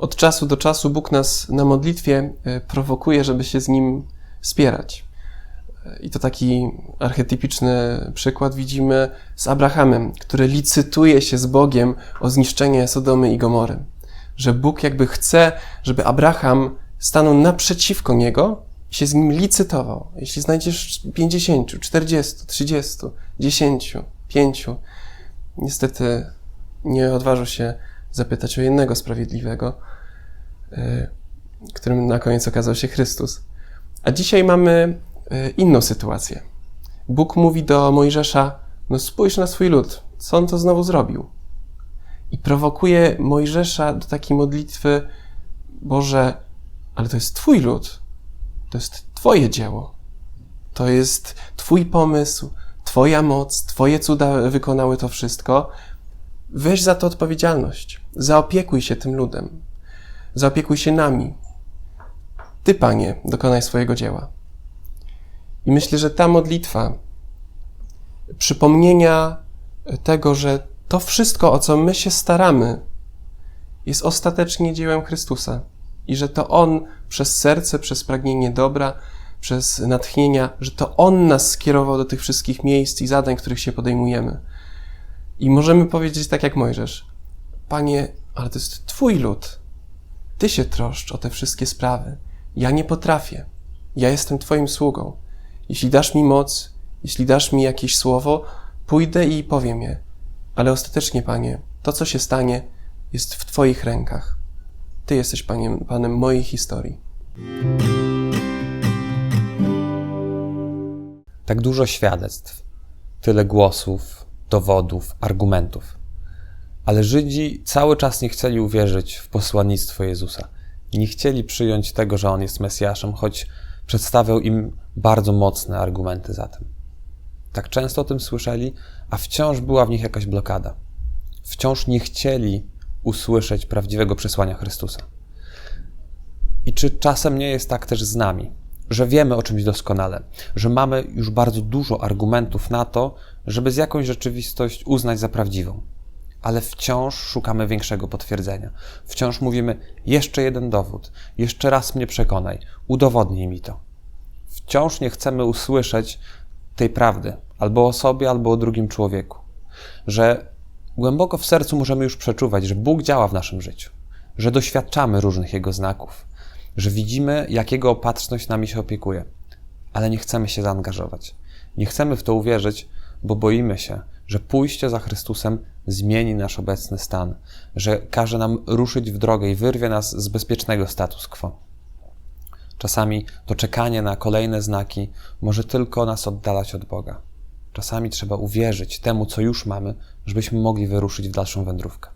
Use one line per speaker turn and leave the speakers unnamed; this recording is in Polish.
Od czasu do czasu Bóg nas na modlitwie e, prowokuje, żeby się z Nim spierać. E, I to taki archetypiczny przykład widzimy z Abrahamem, który licytuje się z Bogiem o zniszczenie Sodomy i Gomory. Że Bóg jakby chce, żeby Abraham stanął naprzeciwko niego i się z nim licytował. Jeśli znajdziesz 50, 40, 30, 10, 5, niestety nie odważył się zapytać o jednego sprawiedliwego, y, którym na koniec okazał się Chrystus. A dzisiaj mamy y, inną sytuację. Bóg mówi do Mojżesza: No spójrz na swój lud, co on to znowu zrobił? I prowokuje Mojżesza do takiej modlitwy: Boże, ale to jest Twój lud, to jest Twoje dzieło, to jest Twój pomysł, Twoja moc, Twoje cuda wykonały to wszystko. Weź za to odpowiedzialność. Zaopiekuj się tym ludem. Zaopiekuj się nami. Ty, Panie, dokonaj swojego dzieła. I myślę, że ta modlitwa przypomnienia tego, że to wszystko, o co my się staramy, jest ostatecznie dziełem Chrystusa i że to On przez serce, przez pragnienie dobra, przez natchnienia, że to On nas skierował do tych wszystkich miejsc i zadań, których się podejmujemy. I możemy powiedzieć tak jak Mojżesz: Panie, ale to jest Twój lud. Ty się troszcz o te wszystkie sprawy. Ja nie potrafię. Ja jestem Twoim sługą. Jeśli dasz mi moc, jeśli dasz mi jakieś słowo, pójdę i powiem je. Ale ostatecznie, Panie, to, co się stanie, jest w Twoich rękach. Ty jesteś Paniem, Panem mojej historii.
Tak dużo świadectw, tyle głosów, dowodów, argumentów. Ale Żydzi cały czas nie chcieli uwierzyć w posłannictwo Jezusa. Nie chcieli przyjąć tego, że On jest Mesjaszem, choć przedstawiał im bardzo mocne argumenty za tym. Tak często o tym słyszeli, a wciąż była w nich jakaś blokada. Wciąż nie chcieli usłyszeć prawdziwego przesłania Chrystusa. I czy czasem nie jest tak też z nami, że wiemy o czymś doskonale, że mamy już bardzo dużo argumentów na to, żeby z jakąś rzeczywistość uznać za prawdziwą, ale wciąż szukamy większego potwierdzenia. Wciąż mówimy: jeszcze jeden dowód, jeszcze raz mnie przekonaj, udowodnij mi to. Wciąż nie chcemy usłyszeć tej prawdy albo o sobie, albo o drugim człowieku, że głęboko w sercu możemy już przeczuwać, że Bóg działa w naszym życiu, że doświadczamy różnych Jego znaków, że widzimy, jak Jego opatrzność nami się opiekuje, ale nie chcemy się zaangażować. Nie chcemy w to uwierzyć, bo boimy się, że pójście za Chrystusem zmieni nasz obecny stan, że każe nam ruszyć w drogę i wyrwie nas z bezpiecznego status quo. Czasami to czekanie na kolejne znaki może tylko nas oddalać od Boga. Czasami trzeba uwierzyć temu, co już mamy, żebyśmy mogli wyruszyć w dalszą wędrówkę.